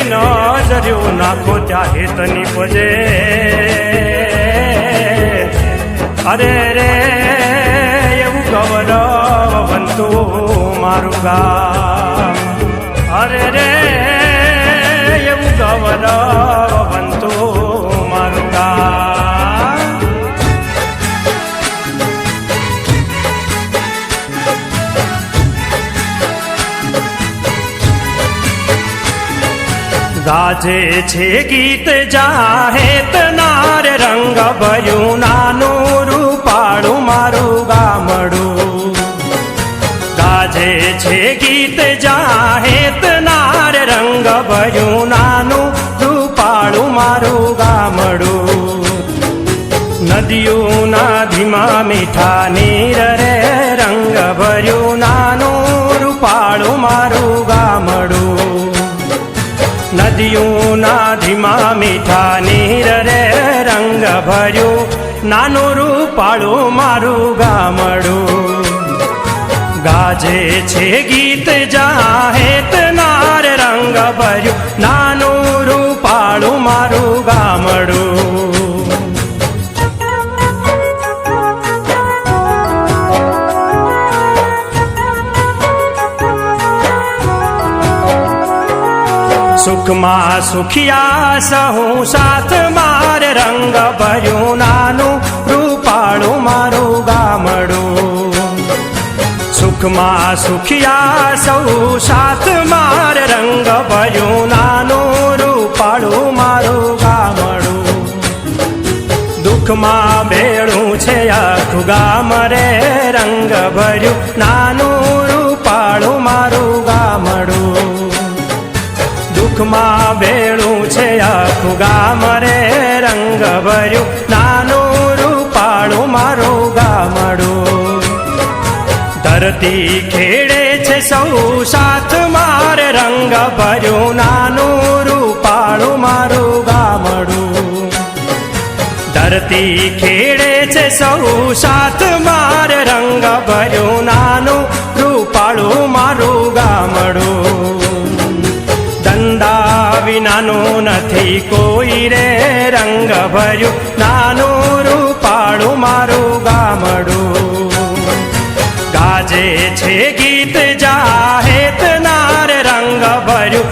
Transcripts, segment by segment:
એવી નજર્યો નાખો ત્યાં હેતની પજે અરે રે, એવું ગૌરવ બનતું મારું ગા અરે રે, એવું ગૌરવ ગાજે છે ગીત જાહે તનાર રંગ ભયું નાનું રૂપાળું મારું ગામડું. ગાજે છે ગીત જાહે તનાર રંગ ભયું નાનું રૂપાળું મારું ગામડું. નદીઓના ધીમા મીઠા નીર રે રંગ ભર્યું નદીઓના નાધીમાં મીઠા નીર રે રંગ ભર્યું નાનું રૂપાળું મારું ગામડું ગાજે છે ગીત જાહેત નાર રંગ ભર્યું નાનું રૂપાળું મારું ગામડું સુખમાં સુખિયા સહુ સાથ માર રંગ ભર્યું નાનું રૂપાળું મારું ગામડું. સુખમાં સુખિયા સૌ સાથ માર રંગ ભર્યું નાનું રૂપાળું મારું ગામડું. દુઃખમાં બેડું છે આખું ગામ રે રંગ ભર્યું નાનું આખું ગામ રે રંગ ભર્યું. નાનું રૂપાળું મારું ગામડું. ધરતી ખેડે છે સૌ સાથ મારે રંગ ભર્યું. નાનું રૂપાળું મારું ગામડું. ધરતી ખેડે છે સૌ સાથ મારે રંગ કોઈ રે રંગ ભર્યું નાનું રૂપાળું મારું ગામડું ગાજે છે ગીત જાહેત નાર રંગ ભર્યું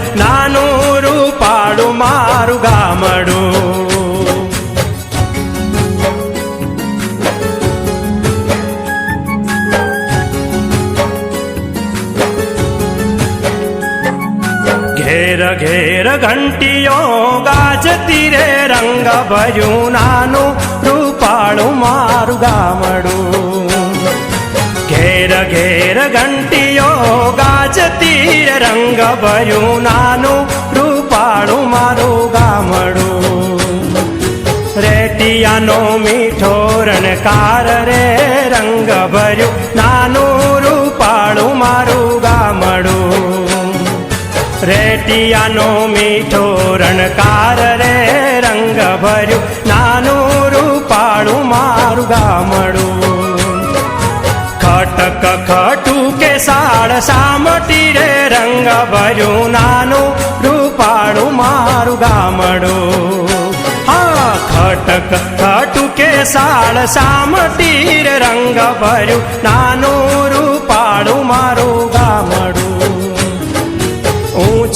ઘેર ઘેર ઘંટીઓ ગાજતી રે રંગ ભર્યું નાનું રૂપાળું મારું ગામડું ઘેર ઘેર ઘંટીઓ ગાજતી રે રંગ ભર્યું નાનું રૂપાળું મારું ગામડું રેટિયાનો મીઠો રણકાર રે રંગ ભર્યું નાનું રૂપાળું મારું રેટિયાનો મીઠો રણકાર રે રંગ ભર્યું નાનું રૂપાળું મારું ગામડું. ખટક ખટું કે સાળ સામટી રે રંગ ભર્યું નાનું રૂપાળું મારું ગામડું. હા, ખટક ખટું કે સાળ સામટી રે રંગ ભર્યું નાનું રૂપાળું મારું ગામડું.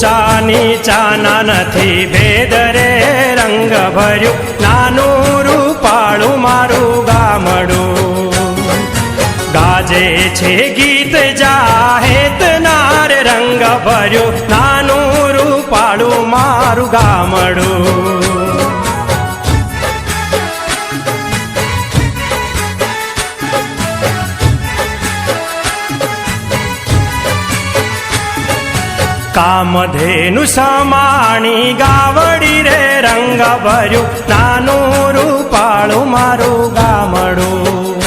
ઊંચા નીચાના નથી ભેદ રે. રંગ ભર્યું, નાનું રૂપાળું મારું ગામડું. ગાજે છે ગીત જાહેત નાર, રંગ ભર્યું, નાનું રૂપાળું મારું ગામડું. કામધેનુ સમાણી ગાવડી રે રંગ ભર્યું નાનું રૂપાળું મારું ગામડું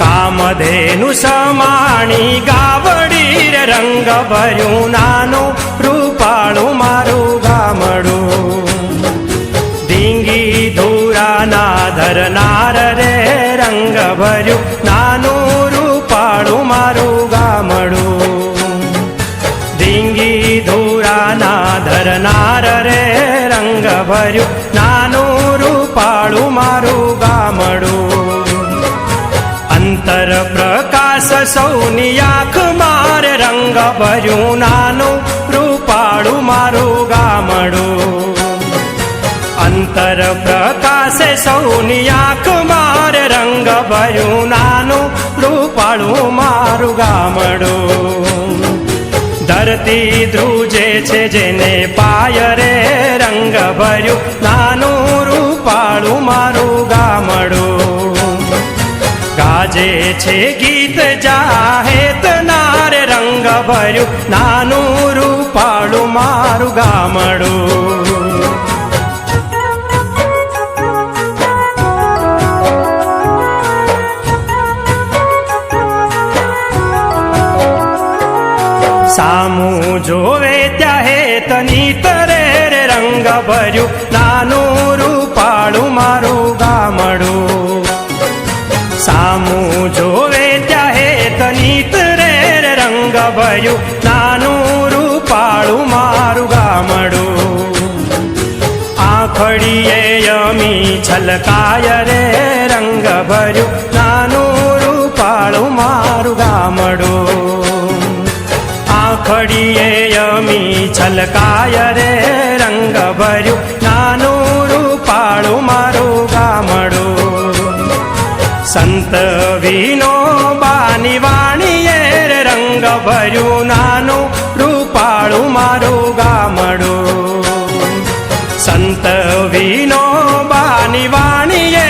કામધેનુ સમાણી ગાવડી રે રંગ ભર્યું નાનું રૂપાળું મારું રંગ ભર્યું નાનું રૂપાળું મારું ગામડું અંતર પ્રકાશ સૌની આંખ મારે રંગ ભર્યું નાનું રૂપાળું મારું ગામડું અંતર પ્રકાશ સૌની આંખ મારે રંગ ભર્યું નાનું રૂપાળું મારું ગામડું ધરતી ધ્રુજે છે જેને પાય રે રંગ ભર્યું. નાનું રૂપાળું મારું ગામડું. ગાજે છે ગીત જાહેત, નારે રંગ ભર્યું. નાનું રૂપાળું મારું ગામડું. ત્યાં હેતની તરે રે રંગ ભર્યું નાનું રૂપાળું મારું ગામડું સામું જોવે ત્યાં હેતની તરે રે રંગ ભર્યું નાનું રૂપાળું મારું ગામડું આખડીએ યમી છલકાય રે રંગ ભર્યું આખડીએ યમી છલકાય રે રંગ ભર્યું નાનું રૂપાળું મારું ગામડું. સંત વિનો બાની વાણીએ રંગ ભર્યું નાનું રૂપાળું મારું ગામડું. સંત વિનો બાની વાણીએ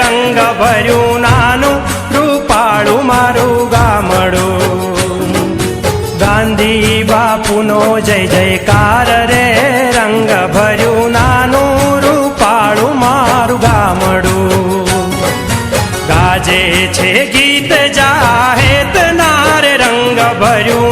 રંગ ભર્યું ગાંધી બાપુનો જય જયકાર રે રંગ ભર્યું નાનું રૂપાળું મારું ગામડું. ગાજે છે ગીત જાહેત નાર રંગ ભર્યું